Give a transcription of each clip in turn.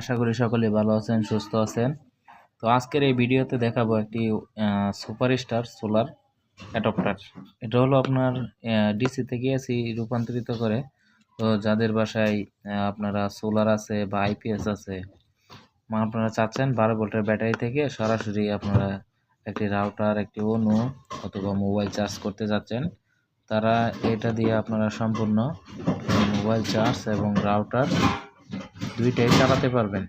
আশা করি সকলে ভালো আছেন, সুস্থ আছেন। তো আজকের এই ভিডিওতে দেখাবো একটি সুপারস্টার সোলার অ্যাডপ্টার। এটা হলো আপনার ডিসি থেকে এসি রূপান্তরিত করে। তো যাদের বাসায় আপনারা সোলার আছে বা আইপিএস আছে আপনারা চাচ্ছেন বারো ভোল্টের ব্যাটারি থেকে সরাসরি আপনারা একটি রাউটার, একটি অনু অথবা মোবাইল চার্জ করতে যাচ্ছেন, তারা এটা দিয়ে আপনারা সম্পূর্ণ মোবাইল চার্জ এবং রাউটার দুইটাই চালাতে পারবেন।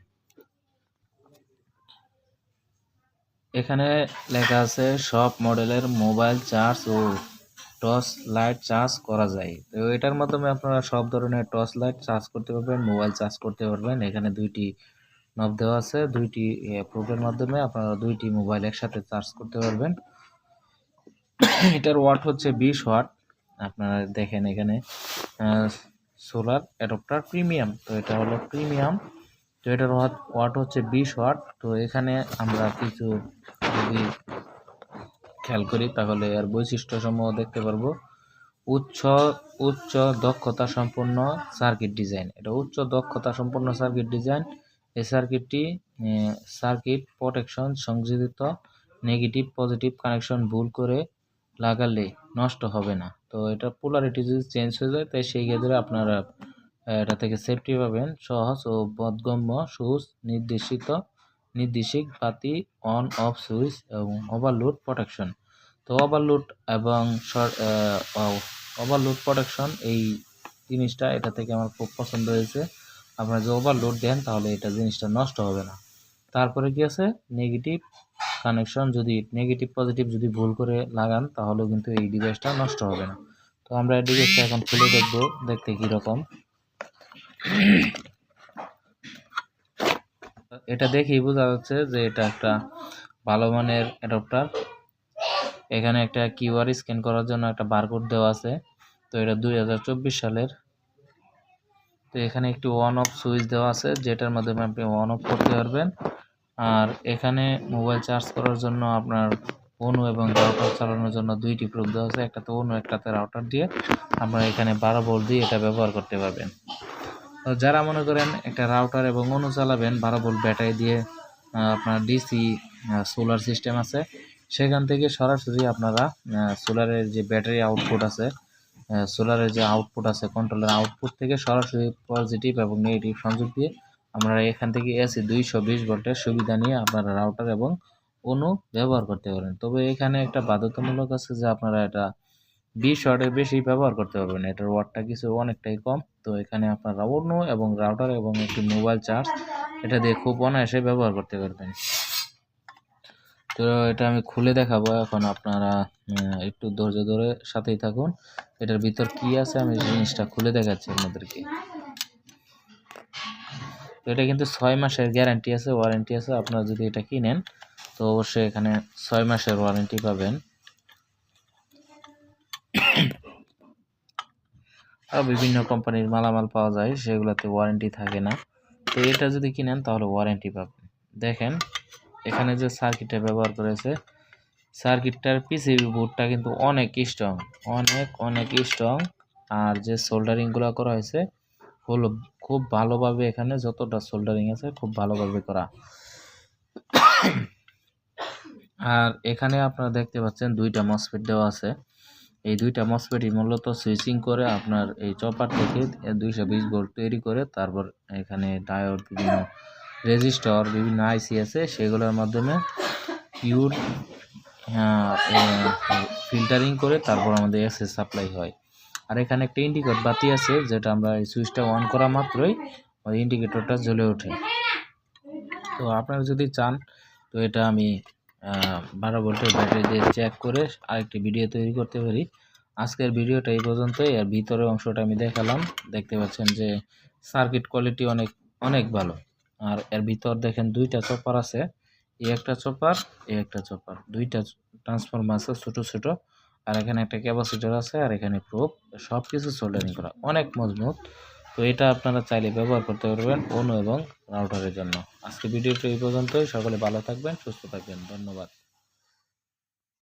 এখানে লেখা আছে, সব মডেলের মোবাইল চার্জ ও টর্চ লাইট চার্জ করা যায়। তো এটার মাধ্যমে আপনারা সব ধরনের টর্চ লাইট চার্জ করতে পারবেন, মোবাইল চার্জ করতে পারবেন। এখানে দুইটি নব দেওয়া আছে, দুইটি প্রোবের মাধ্যমে আপনারা দুইটি মোবাইল একসাথে চার্জ করতে পারবেন। এটার ওয়াট হচ্ছে বিশ ওয়াট। আপনারা দেখেন এখানে সোলার অ্যাডপ্টার প্রিমিয়াম। তো এটা হলো প্রিমিয়াম। তো এটার ওয়াট ওয়াট হচ্ছে বিশ ওয়াট। তো এখানে আমরা কিছু যদি খেয়াল করি, তাহলে এর বৈশিষ্ট্যসমূহ দেখতে পারব। উচ্চ উচ্চ দক্ষতা সম্পন্ন সার্কিট ডিজাইন। এটা উচ্চ দক্ষতা সম্পন্ন সার্কিট ডিজাইন। এই সার্কিটটি সার্কিট প্রোটেকশন, সংযোজিত, নেগেটিভ, পজিটিভ কানেকশন ভুল করে লাগালে নষ্ট হবে না। তো এটা পোলারিটি যদি চেঞ্জ হয়ে যায়, তাই সেই ক্ষেত্রে আপনারা এটা থেকে সেফটি পাবেন। সহজ ও বোধগম্য সুইচ নির্দেশিত, নির্দেশিক বাতি অন অফ সুইচ এবং ওভারলোড প্রোটেকশন তো ওভারলোড এবং ওভারলোড প্রোটেকশন এই জিনিসটা এটা থেকে আমার খুব পছন্দ হয়েছে। আপনারা যে ওভারলোড দেন, তাহলে এটা জিনিসটা নষ্ট হবে না। তারপরে কি আছে? নেগেটিভ কানেকশন যদি নেগেটিভ পজিটিভ যদি ভুল করে লাগান, তাহলেও কিন্তু এই ডিভাইসটা নষ্ট হবে না। তো আমরা এই ডিভাইসটা এখন খুলে দেখব, দেখতে কীরকম এটা দেখেই বোঝা যাচ্ছে যে এটা একটা ভালো মানের অ্যাডাপ্টার এখানে একটা কিউআর স্ক্যান করার জন্য একটা বারকোড দেওয়া আছে। তো এটা দুই হাজার চব্বিশ সালের। তো এখানে একটি ওয়ান অফ সুইচ দেওয়া আছে, যেটার মাধ্যমে আপনি ওয়ান অফ করতে পারবেন। আর এখানে মোবাইল চার্জ করার জন্য আপনার অনু এবং রাউটার চালানোর জন্য দুইটি প্রুফ দেওয়া আছে। একটাতে অনু, একটাতে রাউটার দিয়ে আপনারা এখানে বারো ভোল্ট দিয়ে এটা ব্যবহার করতে পারবেন। তো যারা মনে করেন একটা রাউটার এবং অনু চালাবেন, বারো ভোল্ট ব্যাটারি দিয়ে আপনার ডিসি সোলার সিস্টেম আছে, সেখান থেকে সরাসরি আপনারা সোলারের যে ব্যাটারি আউটপুট আছে সোলারের যে আউটপুট আছে, কন্ট্রোলের আউটপুট থেকে সরাসরি পজিটিভ এবং নেগেটিভ সংযোগ দিয়ে আপনারা এখান থেকে এসি দুইশো বিশ ভোল্টের সুবিধা নিয়ে আপনারা রাউটার এবং অনু ব্যবহার করতে পারেন তবে এখানে একটা বাধ্যতামূলক আছে যে আপনারা এটা বিশ ওয়াটের বেশি ব্যবহার করতে পারবেন। এটার ওয়াটটা কিছু অনেকটাই কম। তো এখানে আপনারা অনু এবং রাউটার এবং একটি মোবাইল চার্জ এটা দিয়ে খুব অনায়াসে ব্যবহার করতে পারবেন। তো এটা আমি খুলে দেখাবো। এখন আপনারা একটু ধৈর্য ধরে সাথেই থাকুন। এটার ভিতর কি আছে আমি জিনিসটা খুলে দেখাচ্ছি আপনাদেরকে। তো এটা কিন্তু ছয় মাসের গ্যারান্টি আছে, ওয়ারেন্টি আছে, আপনারা যদি এটা কিনেন, তো অবশ্যই এখানে ছয় মাসের ওয়ারেন্টি পাবেন। আর বিভিন্ন কোম্পানির মালামাল পাওয়া যায়, সেগুলোতে ওয়ারেন্টি থাকে না। তো এটা যদি কিনেন, তাহলে ওয়ারেন্টি পাবেন। দেখেন, এখানে যে সার্কিটটা ব্যবহার করেছে, সার্কিটটার পিসিবি বোর্ডটা কিন্তু অনেক স্ট্রং অনেক অনেক স্ট্রং আর যে সোল্ডারিংগুলো করা হয়েছে, হলো খুব ভালোভাবে এখানে যতটা সোল্ডারিং আছে খুব ভালোভাবে করা। আর এখানে আপনারা দেখতে পাচ্ছেন দুইটা মসফেট দেওয়া আছে। এই দুইটা মসফেটই মূলত সুইচিং করে আপনার এই চপার থেকে দুইশো বিশ ভোল্ট তৈরি করে তারপর এখানে ডায়োড বিভিন্ন রেজিস্টর বিভিন্ন আইসি আছে, সেগুলোর মাধ্যমে পিওর ফিল্টারিং করে তারপর আমাদের এসএস সাপ্লাই হয়। আর এখানে একটা ইন্ডিকেট বাতি আছে, যেটা আমরা এই সুইচটা অন করা মাত্রই ওই ইন্ডিকেটরটা জ্বলে ওঠে। তো আপনারা যদি চান, তো এটা আমি বারো ভোল্টের ব্যাটারি দিয়ে চেক করে আরেকটি ভিডিও তৈরি করতে পারি। আজকের ভিডিওটা এই পর্যন্তই, আর ভিতরের অংশটা আমি দেখালাম। দেখতে পাচ্ছেন যে সার্কিট কোয়ালিটি অনেক অনেক ভালো। আর এর ভিতর দেখেন দুইটা চপার আছে, এই একটা চপার এই একটা চপার দুইটা ট্রান্সফর্মার আছে, ছোটো ছোটো। আর এখানে একটা ক্যাপাসিটার আছে আর এখানে প্রুফ সব কিছু সোল্ডারিং করা। অনেক মজবুত। তো এটা আপনারা চাইলে ব্যবহার করতে পারবেন অনু এবং রাউটারের জন্য। আজকে ভিডিওটি এই পর্যন্তই। সকলে ভালো থাকবেন সুস্থ থাকবেন। ধন্যবাদ।